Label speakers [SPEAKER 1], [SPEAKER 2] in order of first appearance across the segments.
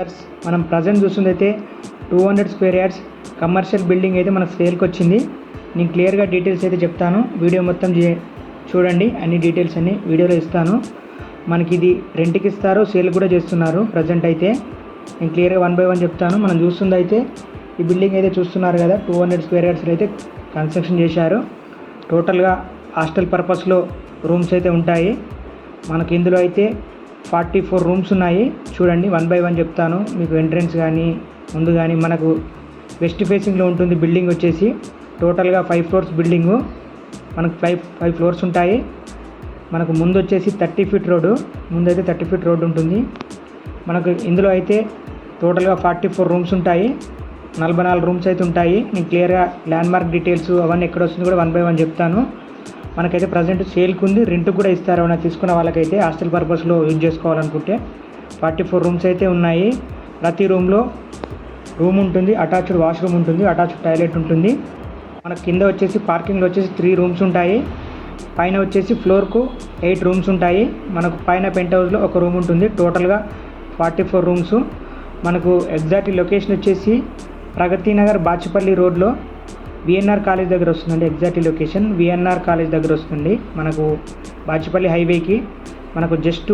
[SPEAKER 1] Yards మనం present చూస్తుంది అయితే two hundred square yards commercial building అయితే మనకు సేల్కి వచ్చింది. నేను క్లియర్గా డీటెయిల్స్ అయితే చెప్తాను. వీడియో మొత్తం చే- చూడండి. అన్ని డీటెయిల్స్ అన్ని వీడియోలో ఇస్తాను. మనకి ఇది రెంట్కి ఇస్తారు. సేల్ కూడా చేస్తున్నారు ప్రజెంట్ అయితే. నేను క్లియర్గా వన్ బై వన్ చెప్తాను. మనం చూస్తుంది అయితే ఈ బిల్డింగ్ అయితే చూస్తున్నారు కదా. టూ హండ్రెడ్ స్క్వేర్ యార్డ్స్ అయితే కన్స్ట్రక్షన్ చేశారు. టోటల్గా హాస్టల్ పర్పస్లో రూమ్స్ అయితే ఉంటాయి. మనకి ఇందులో అయితే ఫార్టీ ఫోర్ రూమ్స్ ఉన్నాయి. చూడండి వన్ బై వన్ చెప్తాను. మీకు ఎంట్రన్స్ కానీ ముందు కానీ మనకు వెస్ట్ ఫేసింగ్లో ఉంటుంది బిల్డింగ్ వచ్చేసి. టోటల్గా ఫైవ్ ఫ్లోర్స్ బిల్డింగు. మనకు ఫైవ్ ఫైవ్ ఫ్లోర్స్ ఉంటాయి. మనకు ముందు వచ్చేసి థర్టీ ఫీట్ రోడ్డు. ముందు అయితే థర్టీ ఫీట్ రోడ్డు ఉంటుంది. మనకు ఇందులో అయితే టోటల్గా ఫార్టీ ఫోర్ రూమ్స్ ఉంటాయి. నలభై నాలుగు రూమ్స్ అయితే ఉంటాయి. నేను క్లియర్గా ల్యాండ్ మార్క్ డీటెయిల్స్ అవన్నీ ఎక్కడ వస్తుంది కూడా వన్ బై వన్ చెప్తాను. మనకైతే ప్రజెంట్ సేల్కి ఉంది రెంట్ కూడా ఇస్తారు. ఏమైనా తీసుకున్న వాళ్ళకైతే హాస్టల్ పర్పస్లో యూజ్ చేసుకోవాలనుకుంటే ఫార్టీ ఫోర్ రూమ్స్ అయితే ఉన్నాయి. ప్రతి రూమ్లో రూమ్ ఉంటుంది అటాచ్డ్ వాష్రూమ్ ఉంటుంది అటాచ్డ్ టాయిలెట్ ఉంటుంది. మన కింద వచ్చేసి పార్కింగ్లో వచ్చేసి త్రీ రూమ్స్ ఉంటాయి. పైన వచ్చేసి ఫ్లోర్కు ఎయిట్ రూమ్స్ ఉంటాయి. మనకు పైన పెంట్ హౌస్లో ఒక రూమ్ ఉంటుంది. టోటల్గా ఫార్టీ ఫోర్ రూమ్స్ మనకు ఎగ్జాక్ట్ లొకేషన్ వచ్చేసి ప్రగతి నగర్ బాచిపల్లి రోడ్లో విఎన్ఆర్ కాలేజ్ దగ్గర వస్తుందండి. ఎగ్జాక్ట్ లొకేషన్ విఎన్ఆర్ కాలేజ్ దగ్గర వస్తుంది. మనకు బాచిపల్లి హైవేకి మనకు జస్ట్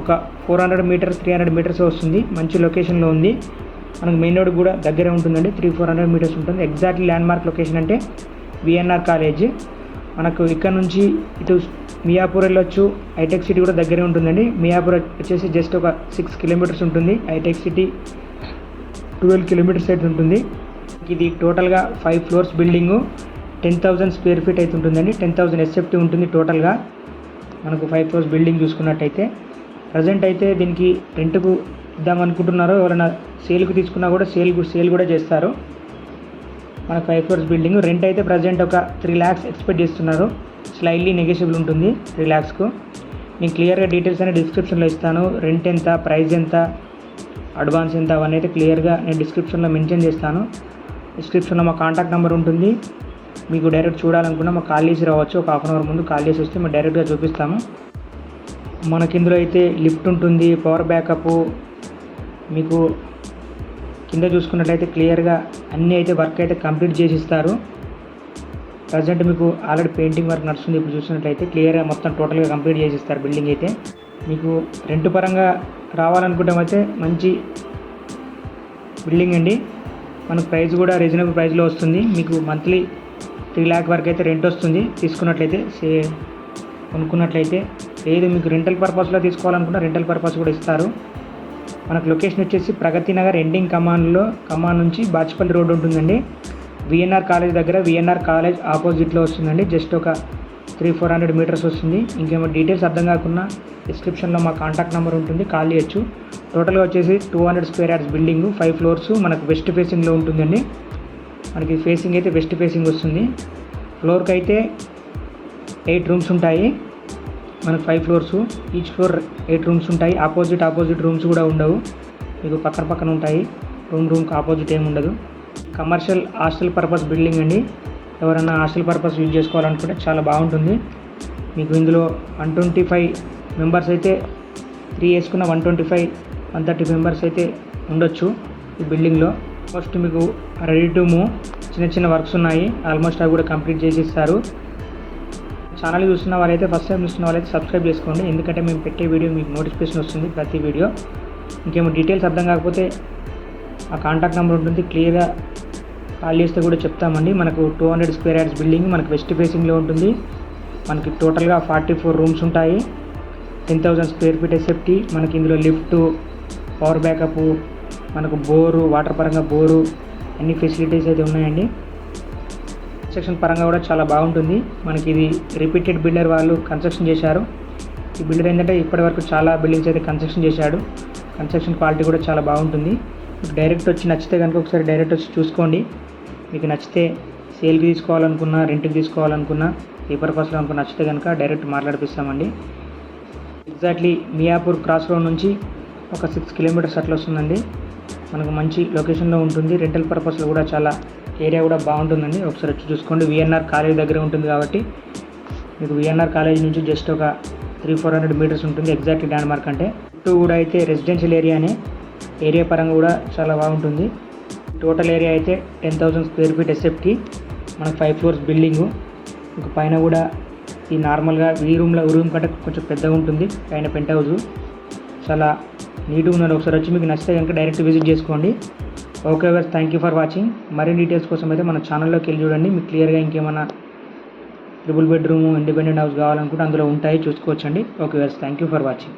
[SPEAKER 1] ఒక four hundred metres three hundred metres వస్తుంది. మంచి లొకేషన్లో ఉంది. మనకు మెయిన్ రోడ్ కూడా దగ్గరే ఉంటుందండి. త్రీ ఫోర్ హండ్రెడ్ మీటర్స్ ఉంటుంది. ఎగ్జాక్ట్లీ ల్యాండ్ మార్క్ లొకేషన్ అంటే విఎన్ఆర్ కాలేజ్ మనకు ఇక్కడ నుంచి ఇటు మియాపూర్ వెళ్ళొచ్చు. హైటెక్ సిటీ కూడా దగ్గరే ఉంటుందండి. మియాపూర్ వచ్చేసి జస్ట్ ఒక సిక్స్ కిలోమీటర్స్ ఉంటుంది. హైటెక్ సిటీ ట్వెల్వ్ కిలోమీటర్స్ అయితే ఉంటుంది. ఇది టోటల్గా five floors building. Ten thousand square feet అయితే ఉంటుందండి. టెన్ థౌజండ్ ఎస్ఎఫ్టీ ఉంటుంది టోటల్గా. మనకు ఫైవ్ ఫ్లోర్స్ బిల్డింగ్ చూసుకున్నట్టయితే. ప్రజెంట్ అయితే దీనికి రెంట్కు ఇద్దాం అనుకుంటున్నారో ఎవరైనా సేల్కి తీసుకున్నా కూడా సేల్ సేల్ కూడా చేస్తారు. మన ఫైవ్ ఫ్లోర్స్ బిల్డింగ్. రెంట్ అయితే ప్రజెంట్ ఒక త్రీ ల్యాక్స్ ఎక్స్పెక్ట్ చేస్తున్నారు. స్లైడ్లీ నెగోషియబుల్ ఉంటుంది త్రీ ల్యాక్స్కు. నేను క్లియర్గా డీటెయిల్స్ అనేది డిస్క్రిప్షన్లో ఇస్తాను. రెంట్ ఎంత ప్రైస్ ఎంత అడ్వాన్స్ ఎంత అవన్నీ అయితే క్లియర్గా నేను డిస్క్రిప్షన్లో మెన్షన్ చేస్తాను. డిస్క్రిప్షన్లో మా కాంటాక్ట్ నెంబర్ ఉంటుంది. మీకు డైరెక్ట్ చూడాలనుకున్నా మాకు కాల్ చేసి రావచ్చు. ఒక హాఫ్ అన్ అవర్ ముందు కాల్ చేసి వస్తే మేము డైరెక్ట్గా చూపిస్తాము. మనకి ఇందులో అయితే లిఫ్ట్ ఉంటుంది పవర్ బ్యాకప్ మీకు కింద చూసుకున్నట్లయితే క్లియర్గా అన్నీ అయితే వర్క్ అయితే కంప్లీట్ చేసి ఇస్తారు ప్రజెంట్ మీకు ఆల్రెడీ పెయింటింగ్ వర్క్ నడుస్తుంది. ఇప్పుడు చూసినట్లయితే క్లియర్గా మొత్తం టోటల్గా కంప్లీట్ చేసి ఇస్తారు బిల్డింగ్ అయితే. మీకు రెంట్ పరంగా రావాలనుకుంటే అయితే మంచి బిల్డింగ్ అండి. మనకు ప్రైస్ కూడా రీజనబుల్ ప్రైస్లో వస్తుంది. మీకు మంత్లీ త్రీ ల్యాక్ వరకు అయితే రెంట్ వస్తుంది. తీసుకున్నట్లయితే సే కొనుక్కున్నట్లయితే లేదు మీకు రెంటల్ పర్పస్లో తీసుకోవాలనుకున్న రెంటల్ పర్పస్ కూడా ఇస్తారు. మనకు లొకేషన్ వచ్చేసి ప్రగతి నగర్ ఎండింగ్ కమాన్లో కమాన్ నుంచి బాచ్పల్లి రోడ్ ఉంటుందండి. విఎన్ఆర్ కాలేజ్ దగ్గర విఎన్ఆర్ కాలేజ్ ఆపోజిట్లో వస్తుందండి. జస్ట్ ఒక త్రీ ఫోర్ హండ్రెడ్ మీటర్స్ వస్తుంది. ఇంకేమో డీటెయిల్స్ అర్థం కాకుండా డిస్క్రిప్షన్లో మా కాంటాక్ట్ నెంబర్ ఉంటుంది. కాల్ చేయొచ్చు. టోటల్గా వచ్చేసి two hundred square yards building five floors మనకు వెస్ట్ ఫేసింగ్లో ఉంటుందండి. మనకి ఫేసింగ్ అయితే వెస్ట్ ఫేసింగ్ వస్తుంది. ఫ్లోర్కి అయితే ఎయిట్ రూమ్స్ ఉంటాయి. మనకు five floors. Each floor eight rooms ఉంటాయి. ఆపోజిట్ ఆపోజిట్ రూమ్స్ కూడా ఉండవు. మీకు పక్కన పక్కన ఉంటాయి. రూమ్ రూమ్కి ఆపోజిట్ ఏమి ఉండదు. కమర్షియల్ హాస్టల్ పర్పస్ బిల్డింగ్ అండి. ఎవరైనా హాస్టల్ పర్పస్ యూజ్ చేసుకోవాలనుకుంటే చాలా బాగుంటుంది. మీకు ఇందులో వన్ ట్వంటీ ఫైవ్ మెంబర్స్ అయితే త్రీ వేసుకున్న one twenty five one thirty members అయితే ఉండొచ్చు ఈ బిల్డింగ్లో. ఫస్ట్ మీకు రెడీ టు మూవ్. చిన్న చిన్న వర్క్స్ ఉన్నాయి. ఆల్మోస్ట్ అవి కూడా కంప్లీట్ చేసి ఇస్తారు ఛానల్ చూస్తున్న వాళ్ళైతే ఫస్ట్ టైం చూస్తున్న వాళ్ళైతే సబ్స్క్రైబ్ చేసుకోండి. ఎందుకంటే మేము పెట్టే వీడియో మీకు నోటిఫికేషన్ వస్తుంది ప్రతి వీడియో. ఇంకేమో డీటెయిల్స్ అర్థం కాకపోతే ఆ కాంటాక్ట్ నెంబర్ ఉంటుంది. క్లియర్గా కాల్ చేస్తే కూడా చెప్తామండి. మనకు two hundred square yards building మనకు వెస్ట్ ఫేసింగ్లో ఉంటుంది. మనకి టోటల్గా ఫార్టీ ఫోర్ రూమ్స్ ఉంటాయి. Ten thousand square feet SFT మనకి ఇందులో లిఫ్ట్ పవర్ బ్యాకప్ మనకు బోరు వాటర్ పరంగా బోరు అన్ని ఫెసిలిటీస్ అయితే ఉన్నాయండి. కన్స్ట్రక్షన్ పరంగా కూడా చాలా బాగుంటుంది. మనకి ఇది రిపీటెడ్ బిల్డర్ వాళ్ళు కన్స్ట్రక్షన్ చేశారు. ఈ బిల్డర్ ఏంటంటే ఇప్పటివరకు చాలా బిల్డింగ్స్ అయితే కన్స్ట్రక్షన్ చేశాడు. కన్స్ట్రక్షన్ క్వాలిటీ కూడా చాలా బాగుంటుంది. డైరెక్ట్ వచ్చి నచ్చితే కనుక ఒకసారి డైరెక్ట్ వచ్చి చూసుకోండి. మీకు నచ్చితే సేల్కి తీసుకోవాలనుకున్నా రెంట్కి తీసుకోవాలనుకున్నా ఏ పర్పస్లో అనుకున్న నచ్చితే కనుక డైరెక్ట్ మాట్లాడిపిస్తామండి. ఎగ్జాక్ట్లీ మియాపూర్ క్రాస్ రోడ్ నుంచి ఒక సిక్స్ కిలోమీటర్స్ అట్లా వస్తుందండి. మనకు మంచి లొకేషన్లో ఉంటుంది. రెంటల్ పర్పస్లో కూడా చాలా ఏరియా కూడా బాగుంటుందండి. ఒకసారి వచ్చి చూసుకోండి. విఎన్ఆర్ కాలేజ్ దగ్గర ఉంటుంది కాబట్టి మీకు విఎన్ఆర్ కాలేజ్ నుంచి జస్ట్ ఒక త్రీ ఫోర్ హండ్రెడ్ మీటర్స్ ఉంటుంది ఎగ్జాక్ట్ ల్యాండ్ మార్క్ అంటే. చుట్టూ కూడా అయితే రెసిడెన్షియల్ ఏరియానే. ఏరియా పరంగా కూడా చాలా బాగుంటుంది. టోటల్ ఏరియా అయితే ten thousand square feet SFT మనకు ఫైవ్ ఫ్లోర్స్ బిల్డింగు ఇంక పైన కూడా ఈ నార్మల్గా ఈ రూమ్లో రూమ్ కంటే కొంచెం పెద్దగా ఉంటుంది పైన పెంట్ హౌస్ చాలా నీట్గా ఉన్నది ఒకసారి వచ్చి మీకు నచ్చితే కనుక డైరెక్ట్ విజిట్ చేసుకోండి. ఓకే వెస్ థ్యాంక్ యూ ఫర్ వాచింగ్ మరిన్ని డీటెయిల్స్ కోసం అయితే మన ఛానల్లోకి వెళ్ళి చూడండి. మీకు క్లియర్గా ఇంకేమైనా ట్రిపుల్ బెడ్రూమ్ ఇండిపెండెంట్ హౌస్ కావాలనుకుంటే అందులో ఉంటాయి చూసుకోవచ్చండి. ఓకే వెస్ థ్యాంక్ యూ ఫర్ వాచింగ్